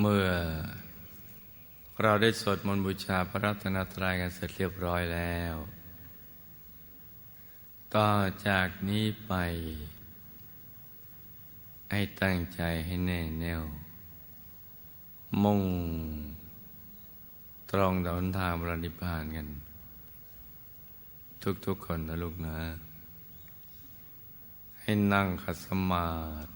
เมื่อเราได้สวดมนต์บูชาพระรัตนตรัยกันเสร็จเรียบร้อยแล้ว ต่อจากนี้ไป ให้ตั้งใจให้แน่แน่ว มุ่ง ตรองดอนทางบรนิพพานกัน ทุกๆคนนะลูกนะ ให้นั่งขัดสมาธิ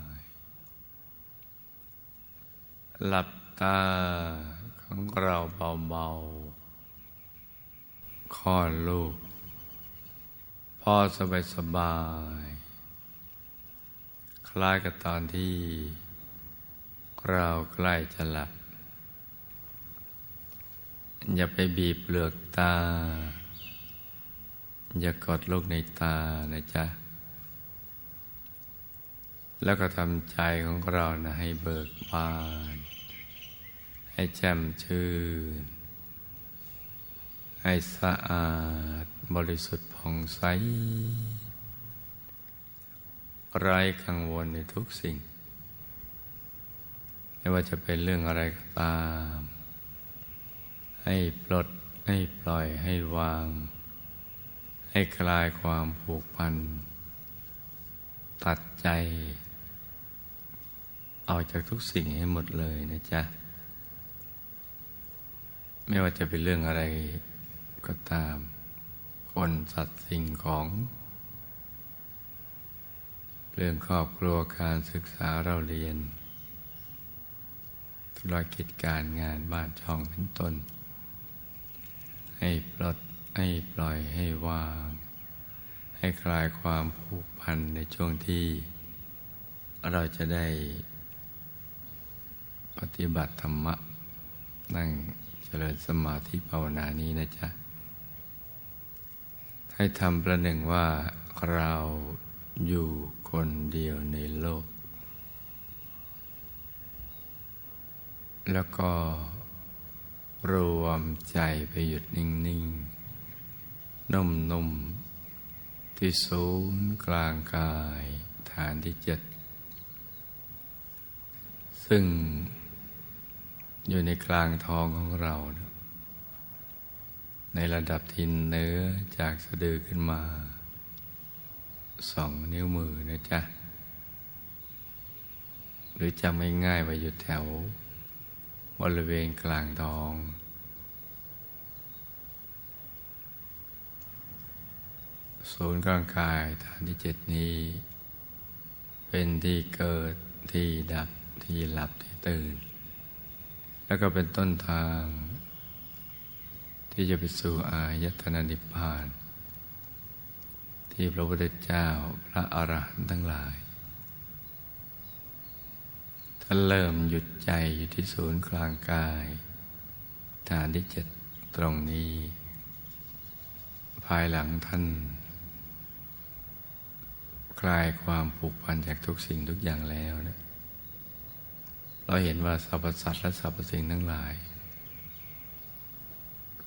ย หลับตาของเราเบาๆคลอดลูกพอสบายสบาย คล้ายกับตอนที่เราใกล้จะหลับ อย่าไปบีบเปลือกตา อย่ากดลูกในตานะจ๊ะ แล้วก็ทำใจของเรานะให้เบิกบาน ให้แจ่มชื่น ให้สะอาดบริสุทธิ์ผ่องใส ไร้กังวลในทุกสิ่ง ไม่ว่าจะเป็นเรื่องอะไรก็ตาม ให้ปลด ให้ปล่อยให้วาง ให้คลายความผูกพัน ตัดใจออกจากทุกสิ่งให้หมดเลยนะจ๊ะ ไม่ว่าจะเป็นเรื่องอะไรก็ตาม คนสัตว์สิ่งของ เรื่องครอบครัวการศึกษาเราเรียน ธุรกิจการงานบ้านช่องเป็นต้น ให้ปลดให้ปล่อยให้วาง ให้คลายความผูกพันในช่วงที่ เราจะได้ปฏิบัติธรรมะนั่ง จริญสมาธิภาวนานี้นะจ๊ะ ให้ทำประหนึ่งว่าเราอยู่คนเดียวในโลก แล้วก็รวมใจไปหยุดนิ่ง ๆ นุ่ม ๆ ที่ศูนย์กลางกายฐานที่เจ็ด ซึ่ง อยู่ในกลางท้องของเรานะในระดับทินเนื้อจากสะดือขึ้นมาสองนิ้วมือนะจ๊ะ หรือจำไม่ง่ายไปอยู่แถว บริเวณกลางท้อง ศูนย์กลางกายฐานที่เจ็ดนี้ เป็นที่เกิดที่ดับที่หลับที่ตื่น แล้วก็เป็นต้นทาง ที่จะไปสู่อายตนะนิพพาน ที่พระพุทธเจ้าพระอรหันต์ทั้งหลายท่านเริ่มหยุดใจอยู่ที่ศูนย์กลางกาย ฐานที่เจ็ดตรงนี้ ภายหลังท่านคลายความผูกพันจากทุกสิ่งทุกอย่างแล้วนะ เราเห็นว่าสรรพสัตว์และสรรพสิ่งทั้งหลาย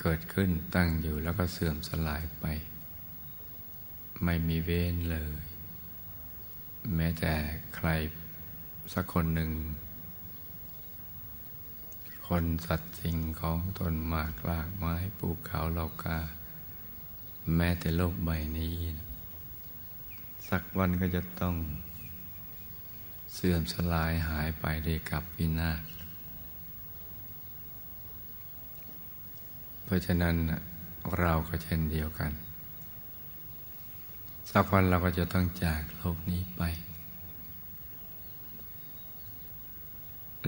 เกิดขึ้นตั้งอยู่แล้วก็เสื่อมสลายไป ไม่มีเว้นเลย แม้แต่ใครสักคนหนึ่ง คนสัตว์สิ่งของตนหมากลากไม้ปูเขาเหล่ากา แม้แต่โลกใบนี้นะสักวันก็จะต้อง เสื่อมสลายหายไปด้วยกับวินาศเพราะฉะนั้นเราก็เช่นเดียวกัน สักวันเราก็จะต้องจากโลกนี้ไป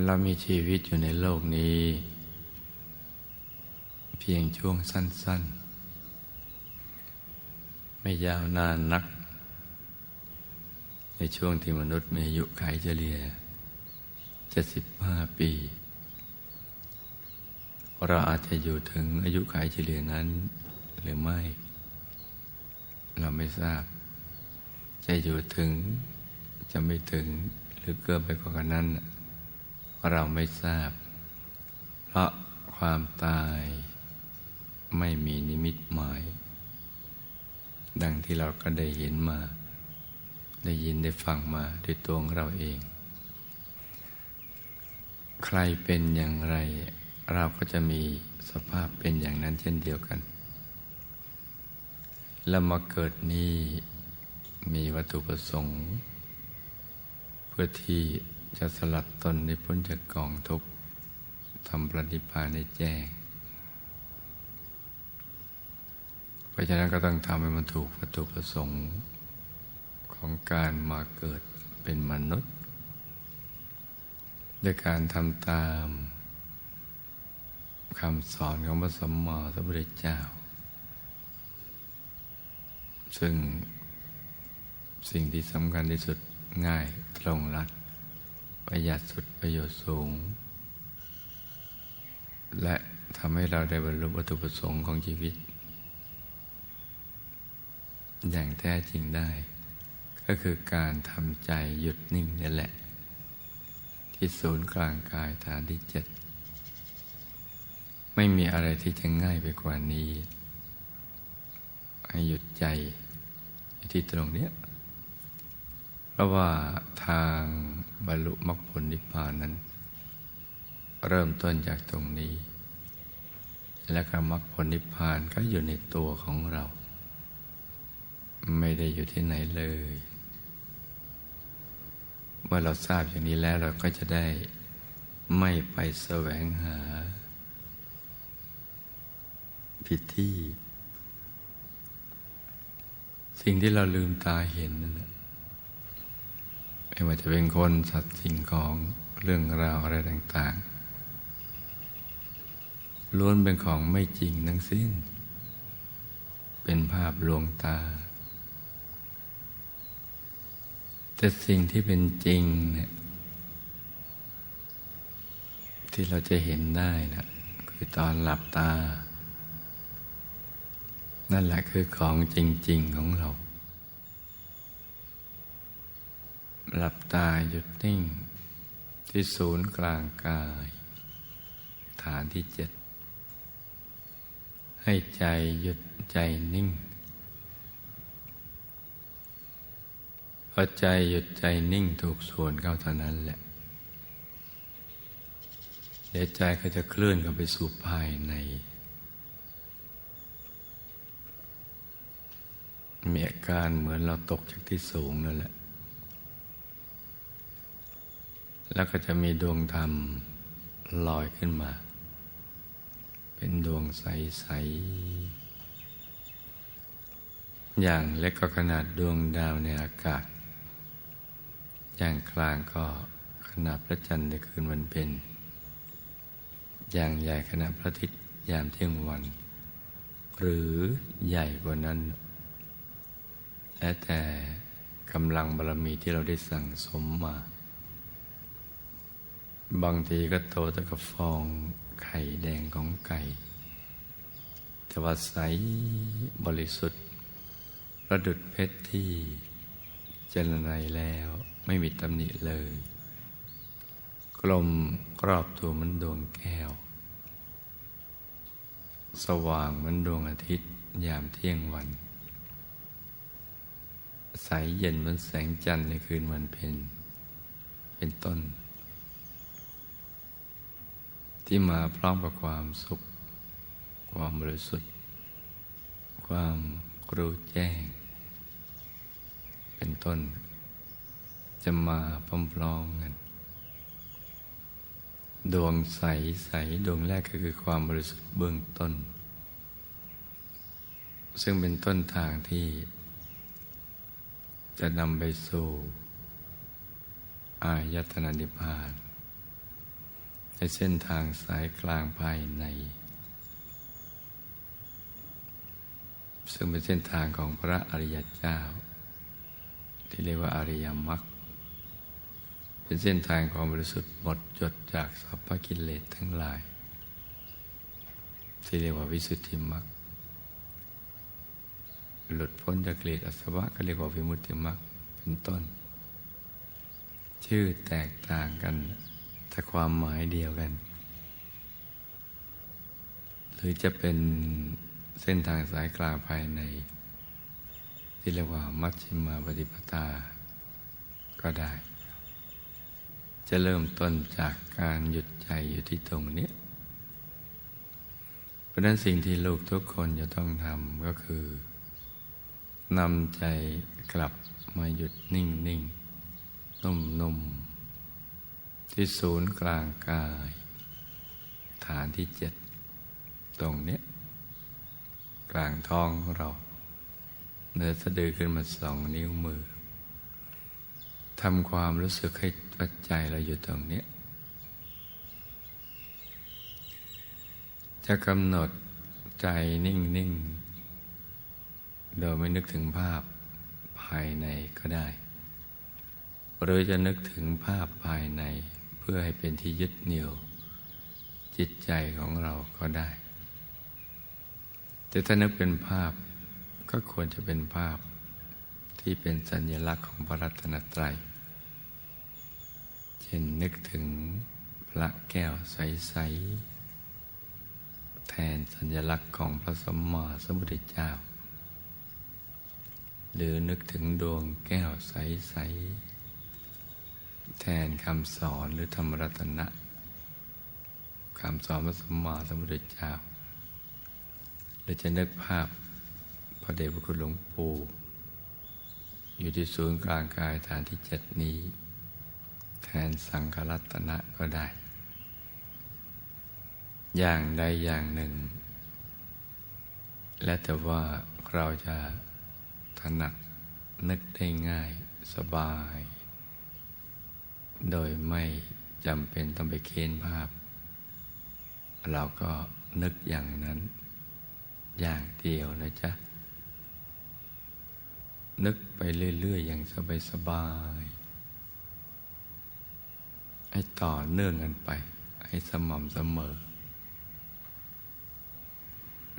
เรามีชีวิตอยู่ในโลกนี้ เพียงช่วงสั้น ๆ ไม่ยาวนานนัก ช่วงที่มนุษย์มีอายุขัยเฉลี่ย 75 ปี เราอาจจะอยู่ถึงอายุขัยเฉลี่ยนั้นหรือไม่ เราไม่ทราบ จะอยู่ถึงจะไม่ถึงหรือเกินไปกว่านั้น เราไม่ทราบ เพราะความตายไม่มีนิมิตหมาย ดังที่เราก็ได้เห็นมา ได้ยินได้ฟังมาด้วยตัวของเราเอง ใครเป็นอย่างไร เราก็จะมีสภาพเป็นอย่างนั้นเช่นเดียวกัน แล้วมาเกิดนี้มีวัตถุประสงค์ เพื่อที่จะสลัดตนในพ้นจากกองทุกข์ทำปฏิภาณในแจ้ง เพราะฉะนั้นก็ต้องทำให้มันถูกวัตถุประสงค์ ของการมาเกิดเป็นมนุษย์ ด้วยการทำตามคำสอนของพระสัมมาสัมพุทธเจ้า ซึ่งสิ่งที่สำคัญที่สุดง่ายตรงรัด ประหยัดสุดประโยชน์สูง และทำให้เราได้บรรลุวัตถุประสงค์ของชีวิต อย่างแท้จริงได้ ก็คือการทำใจหยุดนิ่งนี่แหละ ที่ศูนย์กลางกายฐานที่เจ็ดไม่มีอะไรที่จะง่ายไปกว่านี้ ให้หยุดใจอยู่ที่ตรงเนี้ยเพราะว่าทางบรรลุมรรคผลนิพพานนั้น เริ่มต้นจากตรงนี้ และก็มรรคผลนิพพานก็อยู่ในตัวของเรา ไม่ได้อยู่ที่ไหนเลย เมื่อเราทราบอย่างนี้แล้วเราก็จะได้ไม่ไปแสวงหา ผิดที่ สิ่งที่เราลืมตาเห็นนั่นแหละไม่ว่าจะเป็นคนสัตว์สิ่งของเรื่องราวอะไรต่าง ๆล้วนเป็นของไม่จริงทั้งสิ้น เป็นภาพลวงตา แต่สิ่งที่เป็นจริงเนี่ยที่เราจะเห็นได้นะคือตอนหลับตา นั่นแหละคือของจริง ๆ ของเรา หลับตาหยุดนิ่ง ที่ศูนย์กลางกาย ฐานที่เจ็ด ให้ใจหยุดใจนิ่ง พอใจหยุดใจนิ่งถูกส่วนเข้าเท่านั้นแหละ เดี๋ยวใจก็จะเคลื่อนเข้าไปสู่ภายใน มีอาการเหมือนเราตกจากที่สูงนั่นแหละ แล้วก็จะมีดวงธรรมลอยขึ้นมา เป็นดวงใส ๆ อย่างเล็กก็ขนาดดวงดาวในอากาศ อย่างกลางก็ขนาดพระจันทร์ในคืนวันเพ็ญอย่างใหญ่ขนาดพระอาทิตย์ยามเที่ยงวัน หรือใหญ่กว่านั้น และแต่กำลังบารมีที่เราได้สั่งสมมา บางทีก็โตแต่กับฟองไข่แดงของไก่แต่ว่าใสบริสุทธิ์ ประดุดเพชรที่เจรไนแล้ว ไม่มีตำหนิเลย กลมกรอบตัวมันดวงแก้ว สว่างมันดวงอาทิตย์ยามเที่ยงวัน ใสเย็นเหมือนแสงจันทร์ในคืนวันเพ็ญเป็นต้น ที่มาพร้อมกับความสุข ความบริสุทธิ์ ความรู้แจ้ง เป็นต้น จะมาพร้อมๆกัน ดวงใสใสดวงแรกก็คือความบริสุทธิ์เบื้องต้น ซึ่งเป็นต้นทางที่ จะนำไปสู่ อายตนะนิพพานในเส้นทางสายกลางภายใน ซึ่งเป็นเส้นทางของพระอริยเจ้าที่เรียกว่าอริยมรรค เป็นเส้นทางของบริสุทธิ์หมดจดจากสัพพกิเลสทั้งหลาย ที่เรียกว่าวิสุทธิมรรคหลุดพ้นจากกิเลสอสวะก็เรียกว่าวิมุตติมรรคเป็นต้น ชื่อแตกต่างกัน แต่ความหมายเดียวกัน หรือจะเป็นเส้นทางสายกลางภายใน ที่เรียกว่ามัชฌิมาปฏิปทาก็ได้ จะเริ่มต้นจากการหยุดใจอยู่ที่ตรงนี้ เพราะนั้นสิ่งที่ลูกทุกคนจะต้องทำก็คือนำใจกลับมาหยุดนิ่งนิ่งนุ่มนุ่มที่ศูนย์กลางกาย ฐานที่เจ็ดตรงนี้ กลางท้องของเราเนื้อสะดือขึ้นมาสองนิ้วมือทำความรู้สึกให้ ปัจจัยเราอยู่ตรงนี้ จะกำหนดใจนิ่งนิ่งโดยไม่นึกถึงภาพภายในก็ได้ หรือจะนึกถึงภาพภายในเพื่อให้เป็นที่ยึดเหนี่ยว จิตใจของเราก็ได้ แต่ถ้านึกเป็นภาพก็ควรจะเป็นภาพที่เป็นสัญลักษณ์ของพระรัตนตรัย ช่นนึกถึงพระแก้วใส ๆ แทนสัญลักษณ์ของพระสัมมาสัมพุทธเจ้า หรือนึกถึงดวงแก้วใส ๆ แทนคำสอนหรือธรรมรัตนะคำสอนพระสัมมาสัมพุทธเจ้าหรือจะนึกภาพพระเดชพระคุณหลวงปู่อยู่ที่ศูนย์กลางกายฐานที่เจ็ดนี้ แทนสังฆรัตนะก็ได้ อย่างใดอย่างหนึ่ง และแต่ว่าเราจะถนัดนึกได้ง่ายสบาย โดยไม่จำเป็นต้องไปเค้นภาพ เราก็นึกอย่างนั้น อย่างเดียวนะจ๊ะ นึกไปเรื่อย ๆ อย่างสบาย ๆ ให้ต่อเนื่องกันไป ให้สม่ำเสมอ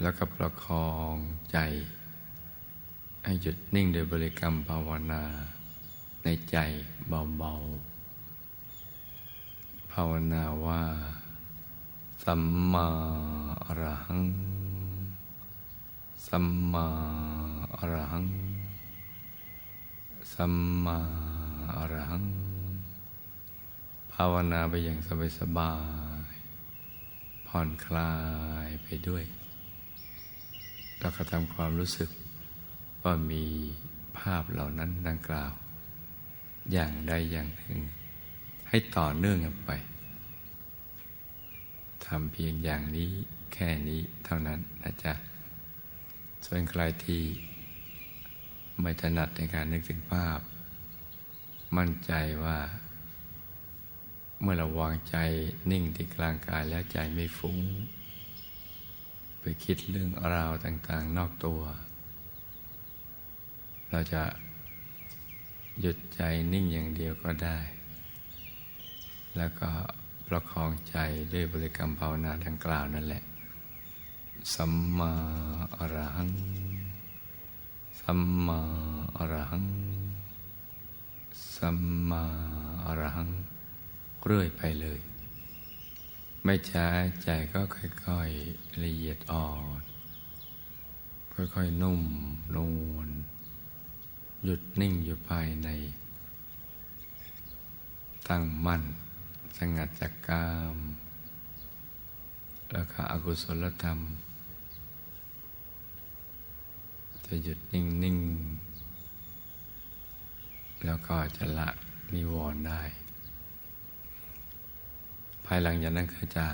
แล้วก็ประคองใจ ให้หยุดนิ่งโดยบริกรรมภาวนา ในใจเบาๆ ภาวนาว่า สัมมาอรหัง สัมมาอรหัง สัมมาอรหัง ภาวนาไปอย่างสบายๆผ่อนคลายไปด้วย แล้วก็ทำความรู้สึกว่ามีภาพเหล่านั้นดังกล่าว อย่างใดอย่างหนึ่ง ให้ต่อเนื่องกันไปทำเพียงอย่างนี้แค่นี้เท่านั้นนะจ๊ะส่วนใครที่ไม่ถนัดในการนึกถึงภาพ มั่นใจว่า เมื่อเราวางใจนิ่งที่กลางกายแล้วใจไม่ฟุง้ง ไปคิดเรื่องราวต่างๆ นอกตัว เราจะหยุดใจนิ่งอย่างเดียวก็ได้ แล้วก็ประคองใจด้วยบริกรรมภาวนาดังกล่าวนั่นแหละ สัมมาอรหัง สัมมาอรหัง สัมมาอรหัง เรื่อยไปเลย ไม่ช้าใจก็ค่อยๆละเอียดอ่อน ค่อยๆนุ่มนวลหยุดนิ่งอยู่ภายใน ตั้งมั่นสงัดจากกาม แล้วก็อกุศลธรรม จะหยุดนิ่งนิ่งแล้วก็จะละนิวรณ์ได้ ภายหลังจากนั้นก็จะ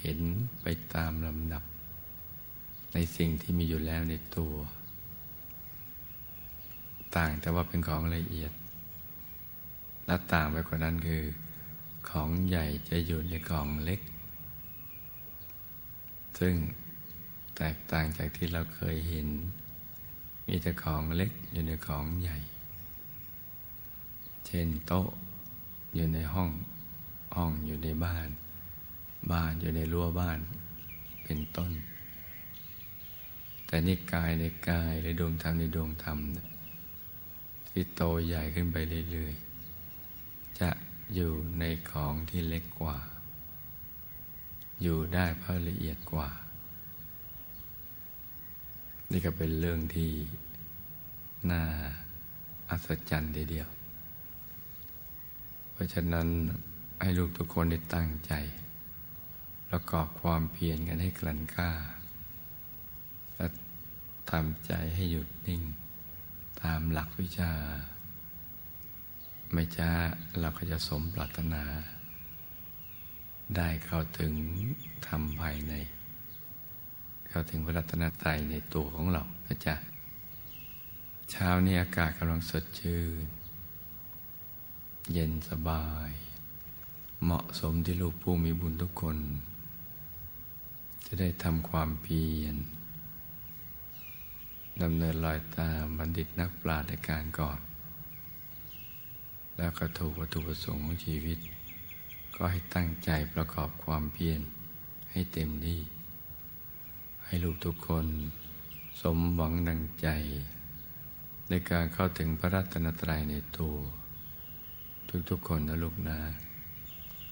เห็นไปตามลำดับ ในสิ่งที่มีอยู่แล้วในตัว ต่างแต่ว่าเป็นของละเอียด และต่างไปกว่านั้นคือ ของใหญ่จะอยู่ในกล่องเล็ก ซึ่งแตกต่างจากที่เราเคยเห็น มีแต่ของเล็กอยู่ในของใหญ่ เช่นโต๊ะอยู่ในห้อง ห้องอยู่ในบ้าน บ้านอยู่ในรั้วบ้าน เป็นต้น แต่นี่กายในกายหรือดวงธรรมในดวงธรรมที่โตใหญ่ขึ้นไปเรื่อยๆ จะอยู่ในของที่เล็กกว่า อยู่ได้เพราะละเอียดกว่า นี่ก็เป็นเรื่องที่น่าอัศจรรย์ทีเดียว เพราะฉะนั้น ให้ลูกทุกคนได้ตั้งใจ ประกอบความเพียรกันให้กลั่นกล้า และทำใจให้หยุดนิ่ง ตามหลักวิชา ไม่ช้าเราก็จะสมปรารถนา ได้เข้าถึงธรรมภายใน เข้าถึงพระรัตนตรัยในตัวของเรานะจ๊ะเช้านี้อากาศกำลังสดชื่น เย็นสบาย เหมาะสมที่ลูกผู้มีบุญทุกคน จะได้ทำความเพียรดำเนินรอยตามบัณฑิตนักปราชญ์ในการก่อน แล้วก็ถูกวัตถุประสงค์ของชีวิต ก็ให้ตั้งใจประกอบความเพียรให้เต็มที่ ให้ลูกทุกคนสมหวังดังใจ ในการเข้าถึงพระรัตนตรัยในตัว ทุกๆคนนะลูกนะ